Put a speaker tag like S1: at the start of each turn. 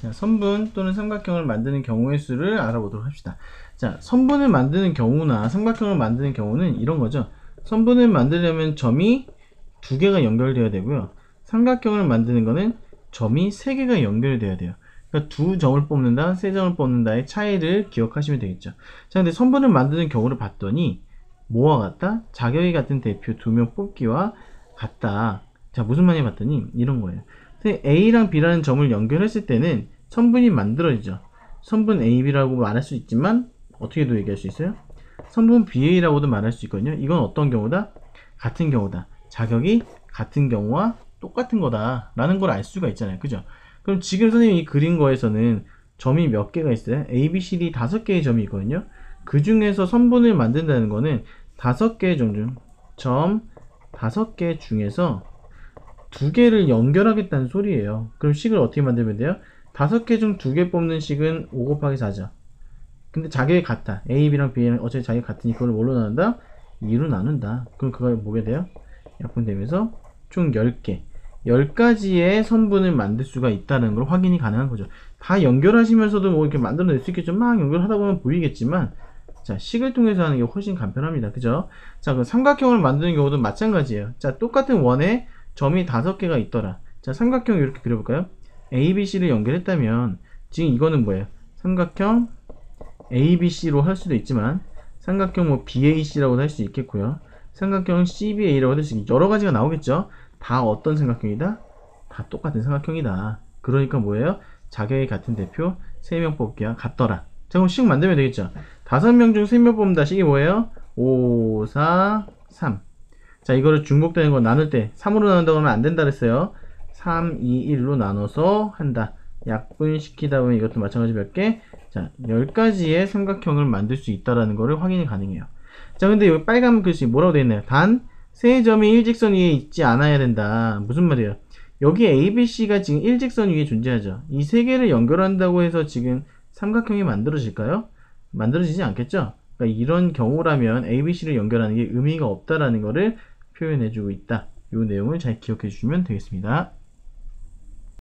S1: 자, 선분 또는 삼각형을 만드는 경우의 수를 알아보도록 합시다. 자, 선분을 만드는 경우나 삼각형을 만드는 경우는 이런 거죠. 선분을 만들려면 점이 두 개가 연결되어야 되고요. 삼각형을 만드는 거는 점이 세 개가 연결되어야 돼요. 그러니까 두 점을 뽑는다, 세 점을 뽑는다의 차이를 기억하시면 되겠죠. 자, 근데 선분을 만드는 경우를 봤더니 뭐와 같다? 자격이 같은 대표 두 명 뽑기와 같다. 자, 무슨 말이 봤더니 이런 거예요. A랑 B라는 점을 연결했을 때는 선분이 만들어지죠. 선분 AB라고 말할 수 있지만 어떻게도 얘기할 수 있어요? 선분 BA라고도 말할 수 있거든요. 이건 어떤 경우다? 같은 경우다. 자격이 같은 경우와 똑같은 거다. 라는 걸 알 수가 있잖아요. 그죠? 그럼 지금 선생님이 그린 거에서는 점이 몇 개가 있어요? A, B, C, D 다섯 개의 점이 있거든요. 그 중에서 선분을 만든다는 거는 다섯 개의 점 중, 점 다섯 개 중에서 두 개를 연결하겠다는 소리예요. 그럼 식을 어떻게 만들면 돼요? 다섯 개 중 두 개 뽑는 식은 5 곱하기 4죠. 근데 자격이 같아. A, B랑 B랑 어차피 자격이 같으니 그걸 뭘로 나눈다? 2로 나눈다. 그럼 그거 뭐게 돼요? 약분되면서 총 10개. 10가지의 선분을 만들 수가 있다는 걸 확인이 가능한 거죠. 다 연결하시면서도 뭐 이렇게 만들어낼 수 있겠죠. 막 연결하다 보면 보이겠지만, 자, 식을 통해서 하는 게 훨씬 간편합니다. 그죠? 자, 그 삼각형을 만드는 경우도 마찬가지예요. 자, 똑같은 원에 점이 다섯 개가 있더라. 자, 삼각형 이렇게 그려볼까요? A, B, C를 연결했다면, 지금 이거는 뭐예요? 삼각형 ABC로 할 수도 있지만, 삼각형 뭐 BAC라고도 할 수 있겠고요. 삼각형 CBA라고 할 수 있겠죠. 여러 가지가 나오겠죠? 다 어떤 삼각형이다? 다 똑같은 삼각형이다. 그러니까 뭐예요? 자격이 같은 대표 3명 뽑기와 같더라. 자, 그럼 식 만들면 되겠죠? 5명 중 3명 뽑는다. 식이 뭐예요? 5, 4, 3. 자, 이거를 중복되는 거 나눌 때 3으로 나눈다고 하면 안 된다 그랬어요. 3, 2, 1로 나눠서 한다. 약분시키다 보면 이것도 마찬가지 몇 개? 자, 10가지의 삼각형을 만들 수 있다라는 거를 확인이 가능해요. 자, 근데 여기 빨간 글씨 뭐라고 되어 있나요? 단, 세 점이 일직선 위에 있지 않아야 된다. 무슨 말이에요? 여기 ABC가 지금 일직선 위에 존재하죠. 이 세 개를 연결한다고 해서 지금 삼각형이 만들어질까요? 만들어지지 않겠죠? 그러니까 이런 경우라면 ABC를 연결하는 게 의미가 없다라는 것을 표현해주고 있다. 이 내용을 잘 기억해 주시면 되겠습니다.